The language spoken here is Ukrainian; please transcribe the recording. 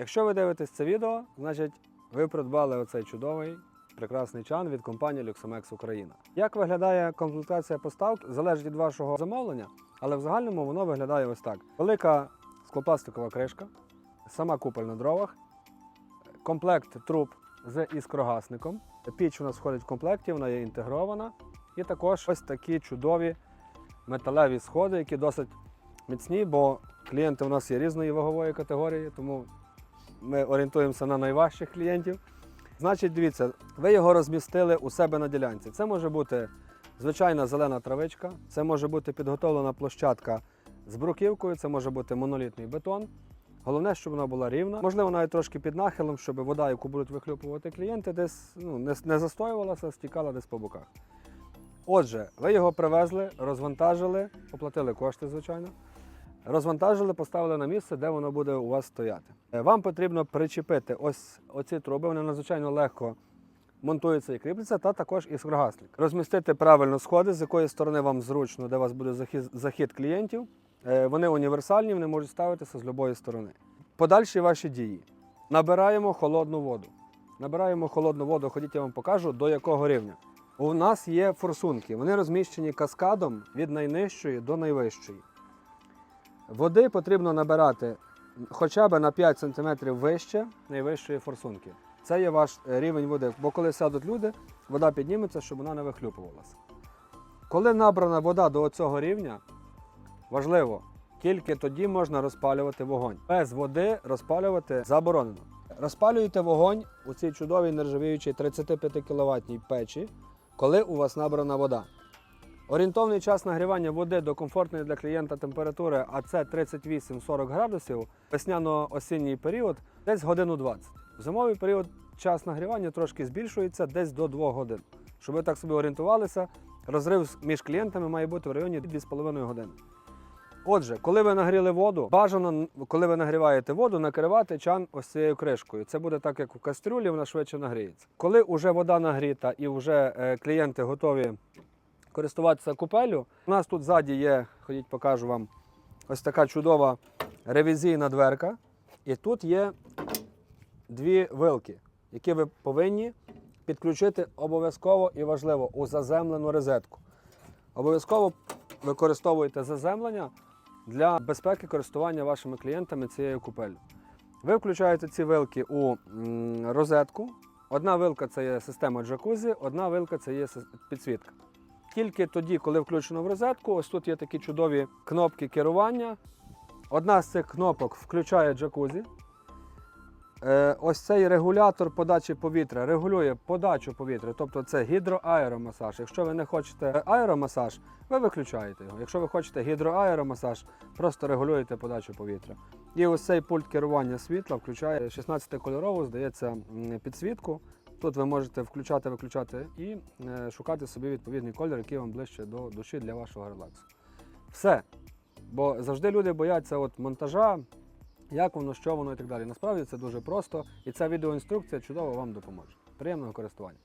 Якщо ви дивитесь це відео, значить ви придбали оцей чудовий прекрасний чан від компанії Luxomex Україна. Як виглядає комплектація поставок, залежить від вашого замовлення, але в загальному воно виглядає ось так: велика склопластикова кришка, сама купель на дровах, комплект труб з іскрогасником. Піч у нас входить в комплекті, вона є інтегрована. І також ось такі чудові металеві сходи, які досить міцні, бо клієнти у нас є різної вагової категорії, тому ми орієнтуємося на найважчих клієнтів. Значить, дивіться, ви його розмістили у себе на ділянці. Це може бути звичайна зелена травичка, це може бути підготовлена площадка з бруківкою, це може бути монолітний бетон. Головне, щоб вона була рівна. Можливо, навіть трошки під нахилом, щоб вода, яку будуть вихлюпувати клієнти, десь ну, не, не застоювалася, стікала десь по боках. Отже, ви його привезли, розвантажили, оплатили кошти, звичайно. Розвантажили, поставили на місце, де воно буде у вас стояти. Е, Вам потрібно причепити ось оці труби, вони надзвичайно легко монтуються і кріпляться, та також іскрогасник. Розмістити правильно сходи, з якої сторони вам зручно, де у вас буде захід, клієнтів. Е, Вони універсальні, вони можуть ставитися з будь-якої сторони. Подальші ваші дії. Набираємо холодну воду. Набираємо холодну воду, ходіть, я вам покажу, до якого рівня. У нас є форсунки, вони розміщені каскадом від найнижчої до найвищої. Води потрібно набирати хоча б на 5 см вище найвищої форсунки. Це є ваш е, рівень води, бо коли сядуть люди, вода підніметься, щоб вона не вихлюпувалася. Коли набрана вода до цього рівня, важливо, тільки тоді можна розпалювати вогонь. Без води розпалювати заборонено. Розпалюєте вогонь у цій чудовій нержавіючій 35 кВт печі, коли у вас набрана вода. Орієнтовний час нагрівання води до комфортної для клієнта температури, а це 38-40 градусів, весняно-осінній період десь годину 20. В зимовий період час нагрівання трошки збільшується десь до 2 годин. Щоб ви так собі орієнтувалися, розрив між клієнтами має бути в районі 2,5 години. Отже, коли ви нагріли воду, бажано, коли ви нагріваєте воду, накривати чан ось цією кришкою. Це буде так, як у кастрюлі, вона швидше нагріється. Коли вже вода нагріта і вже е, клієнти готові користуватися купелю, у нас тут ззаді є, ходіть, покажу вам, ось така чудова ревізійна дверка. І тут є дві вилки, які ви повинні підключити обов'язково і важливо у заземлену розетку. Обов'язково використовуйте заземлення для безпеки користування вашими клієнтами цією купелью. Ви включаєте ці вилки у розетку. Одна вилка це є система джакузі, одна вилка це є підсвітка. Тільки тоді, коли включено в розетку, ось тут є такі чудові кнопки керування. Одна з цих кнопок включає джакузі. Е, Ось цей регулятор подачі повітря регулює подачу повітря, тобто це гідроаеромасаж. Якщо ви не хочете аеромасаж, ви виключаєте його. Якщо ви хочете гідроаеромасаж, просто регулюєте подачу повітря. І ось цей пульт керування світла включає 16-кольорову, здається, підсвітку. Тут ви можете включати, виключати і е, шукати собі відповідний колір, який вам ближче до душі для вашого релаксу. Все. Бо завжди люди бояться от монтажа, як воно, що воно і так далі. Насправді це дуже просто, і ця відеоінструкція чудово вам допоможе. Приємного користування.